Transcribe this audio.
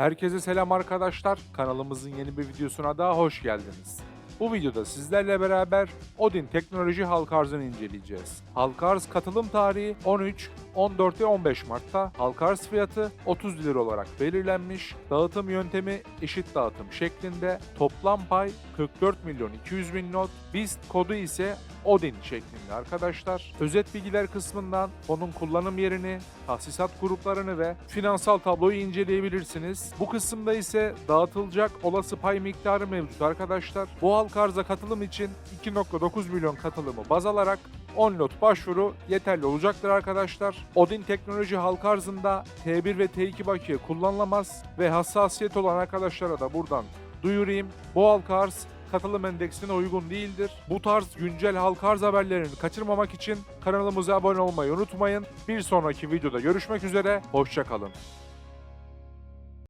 Herkese selam arkadaşlar. Kanalımızın yeni bir videosuna daha hoş geldiniz. Bu videoda sizlerle beraber Odin Teknoloji Halka Arzı'nı inceleyeceğiz. Halka katılım tarihi 13, 14 ve 15 Mart'ta halka arz fiyatı 30 lira olarak belirlenmiş. Dağıtım yöntemi eşit dağıtım şeklinde. Toplam pay 44 milyon 200 bin not. BIST kodu ise Odin şeklinde arkadaşlar. Özet bilgiler kısmından fonun kullanım yerini, tahsisat gruplarını ve finansal tabloyu inceleyebilirsiniz. Bu kısımda ise dağıtılacak olası pay miktarı mevcut arkadaşlar. Bu halka arza katılım için 2.9 milyon katılımı baz alarak 10 lot başvuru yeterli olacaktır arkadaşlar. Odin Teknoloji halka arzında T1 ve T2 bakiye kullanılamaz ve hassasiyet olan arkadaşlara da buradan duyurayım. Bu halka arz katılım endeksine uygun değildir. Bu tarz güncel halka arz haberlerini kaçırmamak için kanalımıza abone olmayı unutmayın. Bir sonraki videoda görüşmek üzere, hoşçakalın.